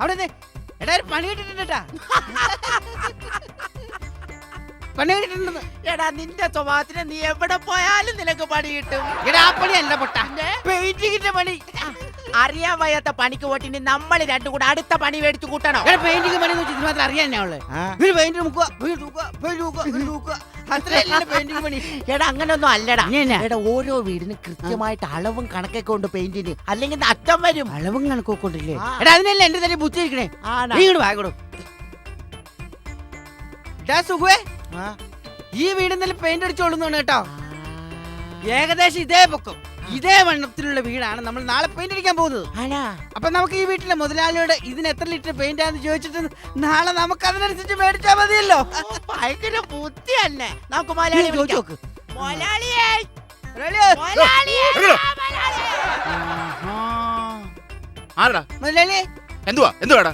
അവിടെ നിന്ന് എടാ ഒരു പണി കിട്ടിട്ടുണ്ടാ പണി കിട്ടിട്ടുണ്ടെന്ന് എടാ നിന്റെ സ്വഭാവത്തിന് നീ എവിടെ പോയാലും നിനക്ക് പണി കിട്ടും. എടാ ആ പണി അല്ല പൊട്ട. പെയിന്റിങ്ങിന്റെ പണി. അറിയാൻ വയ്യാത്ത പണിക്ക് പോട്ടിന് നമ്മൾ രണ്ടും കൂടെ അടുത്ത പണി മേടിച്ചു കൂട്ടണോ? എടാ പെയിന്റിങ് പണി എന്ന് വെച്ചാൽ ഇത് മാത്രം അറിയാൻ ഉള്ളു. ഒരു പെയിന്റ് മുക്കുക പെയിന്റ് മുക്കുക പെയിന്റ് മുക്കുക പെയിന്റ് മുക്കുക. പെയിന്റിങ് പണി. എടാ അങ്ങനൊന്നും അല്ലടാ. എടാ ഓരോ വീടിനും കൃത്യമായിട്ട് അളവും കണക്കൊക്കെ ഉണ്ട് പെയിന്റിന് അല്ലെങ്കിൽ അറ്റം വരും. അളവും കണക്കൊക്കെ കൊണ്ടില്ലേ എടാ അതിനല്ലേ എന്റെ തന്നെ ബുദ്ധിയിരിക്കണേ ഇങ്ങോട്ട് വാങ്ങടോ സുഖേ. ഈ വീട് പെയിന്റ് അടിച്ചോളുന്നാണ് കേട്ടോ. ഏകദേശം ഇതേ പൊക്കം. ഇതേ വണ്ണത്തിലുള്ള വീടാണ് നമ്മൾ നാളെ പെയിന്റ് അടിക്കാൻ പോകുന്നത്. ആണാ? അപ്പൊ നമുക്ക് ഈ വീട്ടിലെ മുതലാളിയോട് ഇതിന് എത്ര ലിറ്റർ പെയിന്റ് ആണെന്ന് ചോദിച്ചിട്ട് നാളെ നമുക്ക് അതിനനുസരിച്ച് മേടിച്ചാൽ മതിയല്ലോ. ഭയങ്കര ബുദ്ധി തന്നെ നമുക്ക് മലയാളി ചോദിച്ചു നോക്ക്. മലയാളിയേ മലയാളിയേ എവിടെ? മലയാളിയേ. ആഹാ. ആരടാ? മുതലാളി. എന്തുവാ? എന്തുവാടാ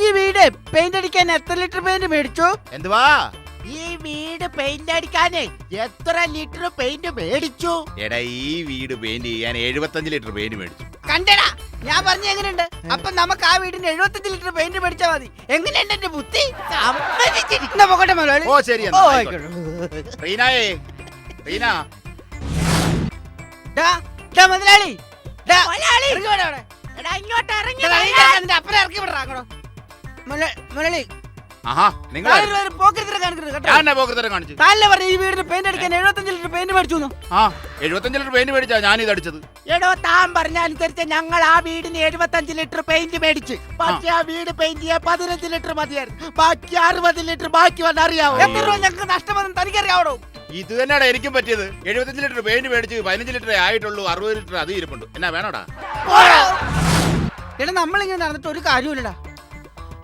ഈ വീട് പെയിന്റ് അടിക്കാൻ എത്ര ലിറ്റർ പെയിന്റ് മേടിച്ചു? എന്തുവാ? ഈ വീട് പെയിന്റ് അടിക്കാനേ എത്ര ലിറ്റർ പെയിന്റ് മേടിച്ചു? എടാ ഈ വീട് പെയിന്റ് ചെയ്യാൻ എഴുപത്തഞ്ച് ലിറ്റർ പെയിന്റ് മേടിച്ചു. കണ്ടടാ ഞാൻ പറഞ്ഞ എങ്ങനെയുണ്ട്? അപ്പൊ നമുക്ക് ആ വീടിന് എഴുപത്തഞ്ച് ലിറ്റർ പെയിന്റ് മേടിച്ചാൽ മതി. എങ്ങനെയുണ്ട് എന്റെ ബുദ്ധി? പോകട്ടെ മുതലാളി ഓ ശരി. റീനായേ റീന. മുതലാളി ഇങ്ങോട്ട് ഇറങ്ങി അപ്പുറം ഇറക്കി വിടാ അങ്ങോട്ട്. ആഹാ നിങ്ങൾ ഈ വീടിന് പെയിന്റ് അടിക്കാൻ എഴുപത്തഞ്ച് ലിറ്റർ പെയിന്റ് മേടിച്ചു ആ എഴുപത്തഞ്ച് ലിറ്റർ പെയിന്റ് മേടിച്ചാ ഞാൻ ഇത് അടിച്ചത്. എടോ താൻ പറഞ്ഞ അനുസരിച്ച് ഞങ്ങൾ ആ വീടിന് എഴുപത്തഞ്ച് ലിറ്റർ പെയിന്റ് മേടിച്ച്. പക്ഷേ ആ വീട് പെയിന്റ് ചെയ്യാൻ പതിനഞ്ച് ലിറ്റർ മതിയായിരുന്നു. ബാക്കി അറുപത് ലിറ്റർ ബാക്കി വന്നറിയാവോ എത്ര രൂപ ഞങ്ങൾക്ക് നഷ്ടമെന്ന് തനിക്കറിയാവോ ഇത് തന്നെയാണ് എനിക്കും പറ്റിയത്. എഴുപത്തഞ്ച് ലിറ്റർ പെയിന്റ് മേടിച്ച് പതിനഞ്ച് ലിറ്റർ ആയിട്ടുള്ളൂ അറുപത് ലിറ്റർ അത് ഇരിപ്പുണ്ട്. എന്നാ വേണോടാ? എടാ നമ്മളിങ്ങനെ നടന്നിട്ട് ഒരു കാര്യമില്ലടാ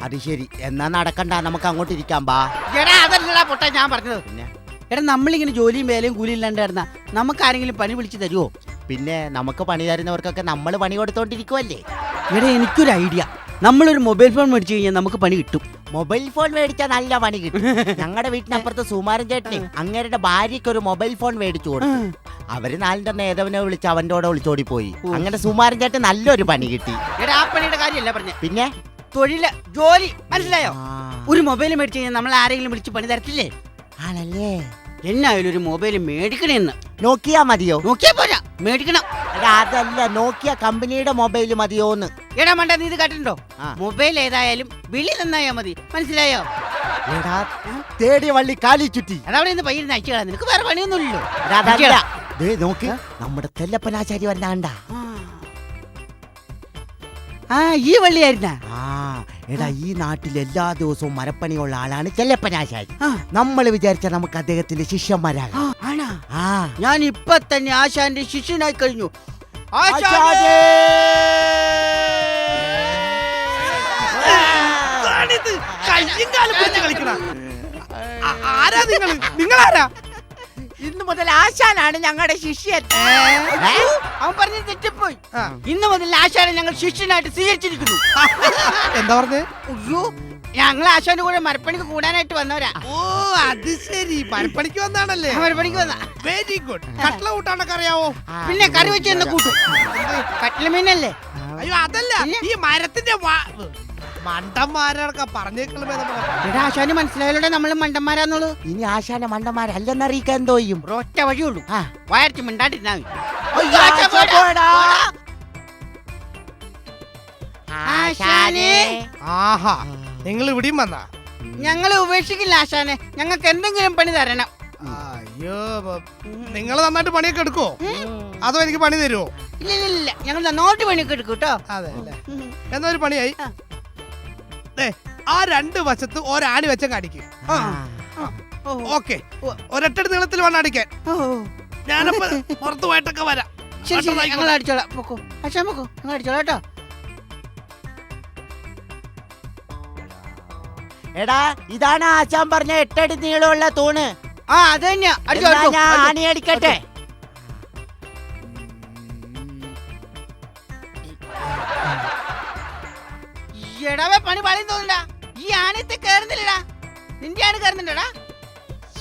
അത് ശരി. എന്നാ നടക്കണ്ട. നമുക്ക് അങ്ങോട്ട് ഇരിക്കാം ബാ. എടാ അതല്ലടാ പൊട്ട ഞാൻ പറഞ്ഞത്. പിന്നെ? എടാ നമ്മളിങ്ങനെ ജോലിയും വേലയും കൂലിയും ഇല്ലാണ്ടായിരുന്ന നമുക്ക് ആരെങ്കിലും പണി വിളിച്ചു തരുമോ പിന്നെ നമുക്ക് പണി തരുന്നവർക്കൊക്കെ നമ്മൾ പണി കൊടുത്തോണ്ടിരിക്കുവല്ലേ? എടാ എനിക്കൊരു ഐഡിയ. നമ്മളൊരു മൊബൈൽ ഫോൺ മേടിച്ചു കഴിഞ്ഞാൽ നമുക്ക് പണി കിട്ടും. മൊബൈൽ ഫോൺ മേടിച്ചാൽ നല്ല പണി കിട്ടും. ഞങ്ങളുടെ വീട്ടിനപ്പുറത്ത് സുമാരൻ ചേട്ടനെ അങ്ങേരുടെ ഭാര്യയ്ക്ക് ഒരു മൊബൈൽ ഫോൺ മേടിച്ചു കൊടുത്തു. അവർ നാലിന്റെ നേതവനെ വിളിച്ച് അവന്റെ കൂടെ വിളിച്ചോടി പോയി. അങ്ങനെ സുമാരൻ ചേട്ടൻ നല്ലൊരു പണി കിട്ടി. എടാ ആ പണിയുടെ കാര്യമല്ല പറഞ്ഞേ. പിന്നെ? തൊഴിൽ ജോലി മനസ്സിലായോ? ഒരു മൊബൈൽ മേടിച്ചു കഴിഞ്ഞാൽ നമ്മൾ ആരെങ്കിലും വിളിച്ച് പണി തരത്തില്ലേ? ആണല്ലേ? എന്നായാലും ഒരു മൊബൈൽ മേടിക്കണെന്ന്. നോക്കിയാ മതിയോ? നോക്കിയാ പോരാ മേടിക്കണം. എടാ, അതല്ല നോക്കിയ കമ്പനിയുടെ മൊബൈൽ മതിയോന്ന്. എടാ മണ്ട നീ ഇത് കേട്ടിട്ടുണ്ടോ മൊബൈൽ ഏതായാലും വിളി നന്നായാ മതി. മനസ്സിലായോ? എടാ തേടിയ വള്ളി കാലി ചുറ്റി. അതവിടെ നിന്ന് പയ്യൻ അയച്ചു കളയാം. നിനക്ക് വേറെ പണിയൊന്നുമില്ലല്ലോ. എടാ, അതല്ല. ദേ നോക്ക് നമ്മുടെ തെല്ലപ്പനാചാരി വന്നാണ്ട. ആ ഈ വള്ളിയായിരുന്ന? ആ. എടാ ഈ നാട്ടിൽ എല്ലാ ദിവസവും മരപ്പണിയുള്ള ആളാണ് ചെല്ലപ്പനാശായി നമ്മൾ വിചാരിച്ച നമുക്ക് അദ്ദേഹത്തിന്റെ ശിഷ്യന്മാരാകാം. ആ ഞാൻ ഇപ്പൊ തന്നെ ആശാന്റെ ശിഷ്യനായി കഴിഞ്ഞു! ആരാ നിങ്ങൾ? നിങ്ങളാരാ? ഇന്ന് മുതൽ ആശാനാണ് ഞങ്ങളുടെ ശിഷ്യൻ? അവൻ പറഞ്ഞ തെറ്റിപ്പോയി. ഇന്ന് മുതൽ ആശാനെ ഞങ്ങൾ ശിഷ്യനായിട്ട് സ്വീകരിച്ചിരിക്കുന്നു. എന്താ പറഞ്ഞേ? അയ്യോ. ഞങ്ങൾ ആശാന്റെ കൂടെ മരപ്പണിക്ക് കൂടാനായിട്ട് വന്നവരാ. ഓ അത് ശരി. മരപ്പണിക്ക് വന്നാണല്ലേ? മരപ്പണിക്ക് വന്ന. വെരി ഗുഡ് കട്ട്ല കൂട്ടാണൊക്കെ അറിയാവോ? പിന്നെ കറി വെച്ച് എന്ന് കൂട്ടും. കട്ടില മീനല്ലേ? അയ്യോ അതല്ല. ഈ മരത്തിന്റെ മണ്ടന്മാരൊക്കെ പറഞ്ഞേക്കളമേ എടാ ആശാന് മനസ്സിലായാലോടെ നമ്മൾ മണ്ടന്മാരാന്നുള്ളൂ ഇനി ആശാന മണ്ടന്മാരല്ലെന്നറിയിക്കാൻ എന്തോ ചെയ്യും. ഒറ്റ വഴിയുള്ളൂ ആ. വയർച്ച് മിണ്ടാണ്ടിരുന്നാ. ആഹാ നിങ്ങൾ ഇവിടെയും വന്നാ? ഞങ്ങളെ ഉപേക്ഷിക്കില്ല ആശാനെ. ഞങ്ങൾക്ക് എന്തെങ്കിലും പണി തരണം. അയ്യോ നിങ്ങൾ നന്നായിട്ട് പണിയൊക്കെ എടുക്കോ അതോ എനിക്ക് പണി തരുമോ ഇല്ല ഇല്ല ഇല്ല. ഞങ്ങൾ നന്നായിട്ട് പണിയൊക്കെ എടുക്കും കേട്ടോ. അതെ അല്ലേ? എന്നാ ഒരു പണിയായി? ആ രണ്ട് വശത്ത് ഒരാണി വെച്ച. Oh, okay. ഒരൊറ്റ നീളത്തിൽ വേണം അടിക്കാൻ. ഞാനപ്പോ പുറത്തു പോയിട്ടൊക്കെ വരാം. ശരി ശരി. പെട്ടെന്ന് ഞങ്ങൾ അടിച്ചോളാം. പൊക്കോ. ആശാൻ പൊക്കോ. ഞങ്ങൾ അടിച്ചോളാം കേട്ടോ. എടാ ഇതാണ് ആശാൻ പറഞ്ഞ എട്ടടി നീളമുള്ള തൂണ്. ആ അത് തന്നെയാ. ആണി അടിക്കട്ടെ എടാവേ പണി പണിയും തോന്നില്ല ഈ ആനത്തെ കേറുന്നില്ലടാ. നിന്റെ ആണ്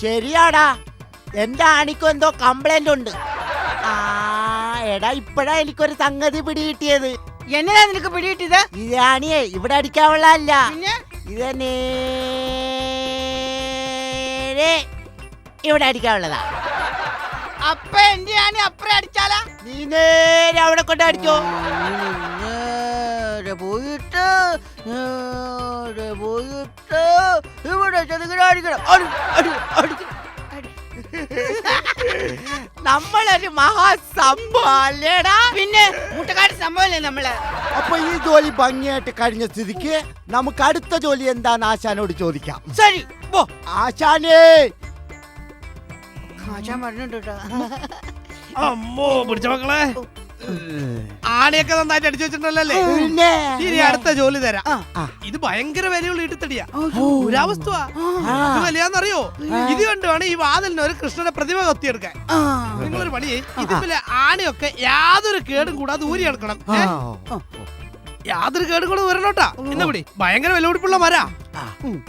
ശരിയാടാ. എന്റെ ആണിക്കും എന്തോ കംപ്ലൈന്റ് ഉണ്ട്. ആ എടാ ഇപ്പഴാ എനിക്കൊരു സംഗതി പിടികിട്ടിയത്. എന്നതാ നിനക്ക് പിടികിട്ടിയത്? ഇത് ആണിയെ ഇവിടെ അടിക്കാവുള്ള പിന്നെ? ഇത് നേരെ ഇവിടെ അടിക്കാനുള്ളതാ. അപ്പ എന്റെ ആണി അപ്പറേ അടിച്ചാലാ? നീ നേരെ അവിടെ കൊണ്ട് അടിച്ചോ. പോയിട്ട് നേരെ പോയിട്ട് ഇവിടെ ചെറുകിട അടിക്കണം അടി, അടി, അടിക്കണം, അടി. നമ്മളൊരു മഹാസംഭവം അല്ലേടാ പിന്നെ മുട്ടക്കാട് സംഭവല്ലേ നമ്മൾ? അപ്പൊ ഈ ജോലി ഭംഗിയായിട്ട് കഴിഞ്ഞ സ്ഥിതിക്ക് നമുക്ക് അടുത്ത ജോലി എന്താന്ന് ആശാനോട് ചോദിക്കാം. ശരി പോ. ആശാനേ! ആശാൻ പറഞ്ഞിട്ടുണ്ടോ അമ്മോ പിടിച്ച മക്കളെ ആണിയൊക്കെ നന്നായിട്ട് അടിച്ചു വെച്ചിട്ടുണ്ടല്ലേ ഇനി അടുത്ത ജോലി തരാം. ഇത് ഭയങ്കര വിലയുള്ള ഇടുത്തടിയാ ഒരവസ്ഥ പുരാവസ്തുവാ വിലയാന്നറിയോ? ഇത് കണ്ടുവേണം ഈ വാതിലിന് ഒരു കൃഷ്ണന്റെ പ്രതിമ കൊത്തിയെടുക്കാൻ. നിങ്ങളൊരു പണി. ഇതിലെ ആണിയൊക്കെ യാതൊരു കേടും കൂടാതെ ഊരി എടുക്കണം. യാതൊരു കേടും കൂടെ വരണോട്ടാ എന്നാ പിടി ഭയങ്കര വില കൊടുപ്പുള്ള മരാ.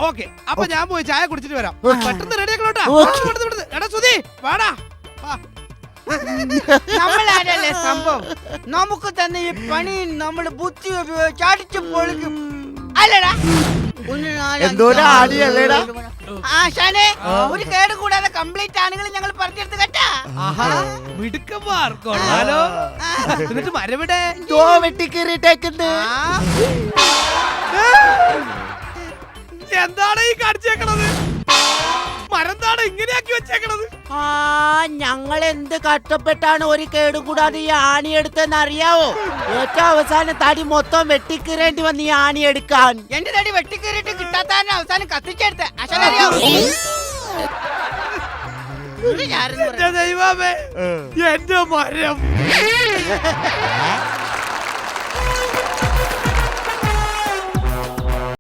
ഓക്കെ. അപ്പൊ ഞാൻ പോയി ചായ കുടിച്ചിട്ട് വരാം. പെട്ടെന്ന് റെഡി ആക്കണോട്ടാ? ഓക്കേ. ഇവിടുന്ന്, ഇവിടുന്ന്. എടാ സുധി വാടാ. നമ്മളാരല്ലേ സംഭവം? നമുക്ക് തന്നെ ഈ പണി നമ്മൾ ബുദ്ധി ഉപയോഗിച്ച് അടിച്ചു പൊളിക്കും. അല്ലടാ. ആശാനെ ഒരു കേട് കൂടാതെ കംപ്ലീറ്റ് ആണെങ്കിൽ ഞങ്ങൾ പറഞ്ഞെടുത്ത് കേട്ടാ. ആഹാ മിടുക്കന്മാർ കൊള്ളാലോ എന്നിട്ട് മരവിടെ? വെട്ടിക്കേറിട്ടേക്കുന്നത് എന്താണ് ഈ കാണിച്ചേക്കണത് ആ ഞങ്ങൾ എന്ത് കഷ്ടപ്പെട്ടാണ് ഒരു കേടും കൂടാതെ ഈ ആണി എടുത്തെന്ന് അറിയാവോ? ഏറ്റവും അവസാനം തടി മൊത്തം വെട്ടിക്കീറേണ്ടി വന്ന് ഈ ആണി എടുക്കാൻ. എന്റെ തടി വെട്ടിക്കീറിട്ട് കിട്ടാത്ത അവസാനം കത്തിച്ചെടുത്ത് ദൈവമേ എന്റെ മരം.